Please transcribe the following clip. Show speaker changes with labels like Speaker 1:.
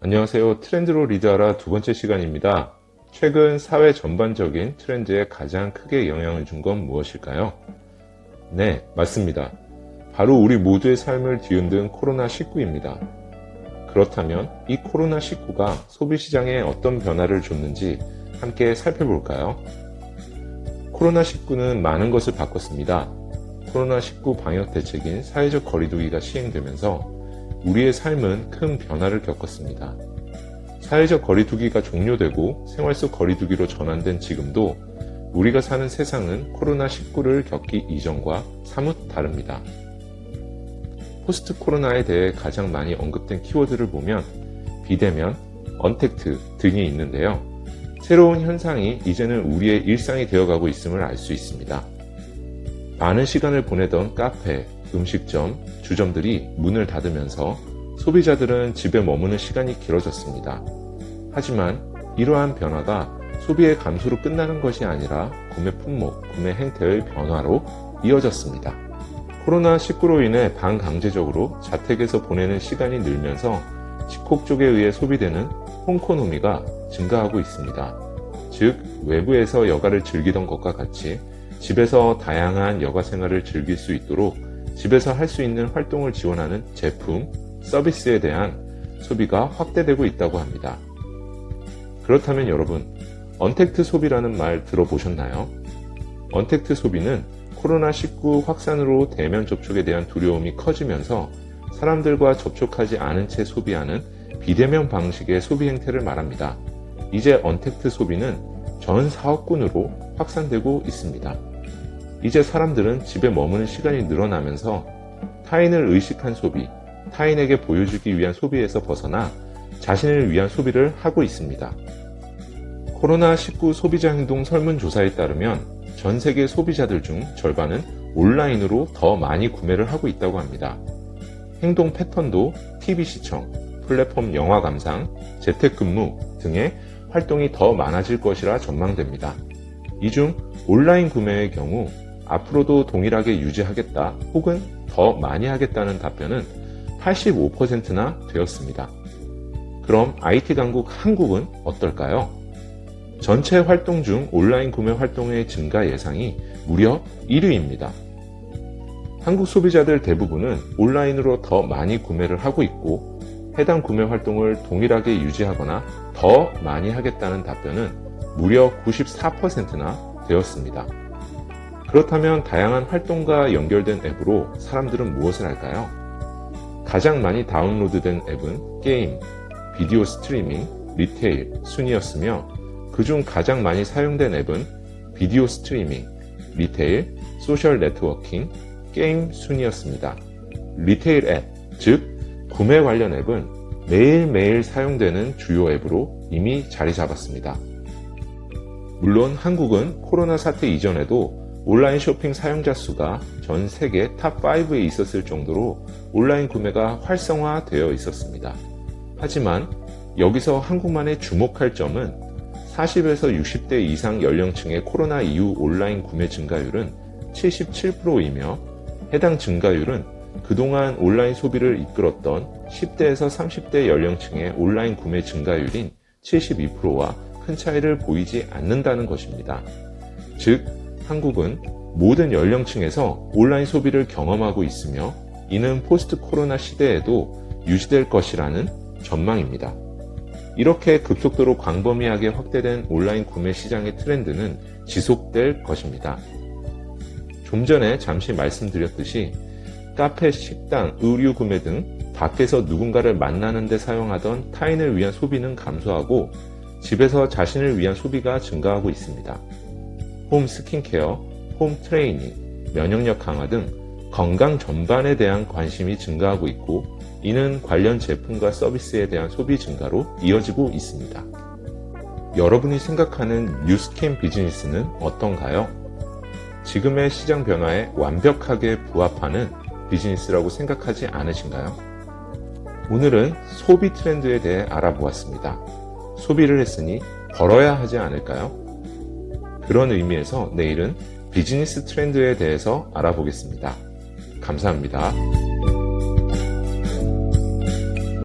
Speaker 1: 안녕하세요. 트렌드로 리드하라 두 번째 시간입니다. 최근 사회 전반적인 트렌드에 가장 크게 영향을 준 건 무엇일까요? 네, 맞습니다. 바로 우리 모두의 삶을 뒤흔든 코로나19입니다. 그렇다면 이 코로나19가 소비시장에 어떤 변화를 줬는지 함께 살펴볼까요? 코로나19는 많은 것을 바꿨습니다. 코로나19 방역 대책인 사회적 거리두기가 시행되면서 우리의 삶은 큰 변화를 겪었습니다. 사회적 거리두기가 종료되고 생활 속 거리두기로 전환된 지금도 우리가 사는 세상은 코로나19를 겪기 이전과 사뭇 다릅니다. 포스트 코로나에 대해 가장 많이 언급된 키워드를 보면 비대면, 언택트 등이 있는데요. 새로운 현상이 이제는 우리의 일상이 되어가고 있음을 알 수 있습니다. 많은 시간을 보내던 카페, 음식점, 주점들이 문을 닫으면서 소비자들은 집에 머무는 시간이 길어졌습니다. 하지만 이러한 변화가 소비의 감소로 끝나는 것이 아니라 구매 품목, 구매 행태의 변화로 이어졌습니다. 코로나19로 인해 반강제적으로 자택에서 보내는 시간이 늘면서 식콕 쪽에 의해 소비되는 홍코노미가 증가하고 있습니다. 즉, 외부에서 여가를 즐기던 것과 같이 집에서 다양한 여가 생활을 즐길 수 있도록 집에서 할 수 있는 활동을 지원하는 제품, 서비스에 대한 소비가 확대되고 있다고 합니다. 그렇다면 여러분, 언택트 소비라는 말 들어보셨나요? 언택트 소비는 코로나19 확산으로 대면 접촉에 대한 두려움이 커지면서 사람들과 접촉하지 않은 채 소비하는 비대면 방식의 소비 행태를 말합니다. 이제 언택트 소비는 전 사업군으로 확산되고 있습니다. 이제 사람들은 집에 머무는 시간이 늘어나면서 타인을 의식한 소비, 타인에게 보여주기 위한 소비에서 벗어나 자신을 위한 소비를 하고 있습니다. 코로나19 소비자 행동 설문조사에 따르면 전 세계 소비자들 중 절반은 온라인으로 더 많이 구매를 하고 있다고 합니다. 행동 패턴도 TV 시청, 플랫폼 영화 감상, 재택근무 등의 활동이 더 많아질 것이라 전망됩니다. 이 중 온라인 구매의 경우 앞으로도 동일하게 유지하겠다 혹은 더 많이 하겠다는 답변은 85%나 되었습니다. 그럼 IT 강국 한국은 어떨까요? 전체 활동 중 온라인 구매 활동의 증가 예상이 무려 1위입니다. 한국 소비자들 대부분은 온라인으로 더 많이 구매를 하고 있고 해당 구매 활동을 동일하게 유지하거나 더 많이 하겠다는 답변은 무려 94%나 되었습니다. 그렇다면 다양한 활동과 연결된 앱으로 사람들은 무엇을 할까요? 가장 많이 다운로드된 앱은 게임, 비디오 스트리밍, 리테일 순이었으며 그중 가장 많이 사용된 앱은 비디오 스트리밍, 리테일, 소셜 네트워킹, 게임 순이었습니다. 리테일 앱, 즉 구매 관련 앱은 매일매일 사용되는 주요 앱으로 이미 자리 잡았습니다. 물론 한국은 코로나 사태 이전에도 온라인 쇼핑 사용자 수가 전 세계 탑5에 있었을 정도로 온라인 구매가 활성화되어 있었습니다. 하지만 여기서 한국만의 주목할 점은 40에서 60대 이상 연령층의 코로나 이후 온라인 구매 증가율은 77%이며 해당 증가율은 그동안 온라인 소비를 이끌었던 10대에서 30대 연령층의 온라인 구매 증가율인 72%와 큰 차이를 보이지 않는다는 것입니다. 즉, 한국은 모든 연령층에서 온라인 소비를 경험하고 있으며 이는 포스트 코로나 시대에도 유지될 것이라는 전망입니다. 이렇게 급속도로 광범위하게 확대된 온라인 구매 시장의 트렌드는 지속될 것입니다. 좀 전에 잠시 말씀드렸듯이 카페, 식당, 의류 구매 등 밖에서 누군가를 만나는 데 사용하던 타인을 위한 소비는 감소하고 집에서 자신을 위한 소비가 증가하고 있습니다. 홈 스킨케어, 홈 트레이닝, 면역력 강화 등 건강 전반에 대한 관심이 증가하고 있고 이는 관련 제품과 서비스에 대한 소비 증가로 이어지고 있습니다. 여러분이 생각하는 뉴스캠 비즈니스는 어떤가요? 지금의 시장 변화에 완벽하게 부합하는 비즈니스라고 생각하지 않으신가요? 오늘은 소비 트렌드에 대해 알아보았습니다. 소비를 했으니 벌어야 하지 않을까요? 그런 의미에서 내일은 비즈니스 트렌드에 대해서 알아보겠습니다. 감사합니다.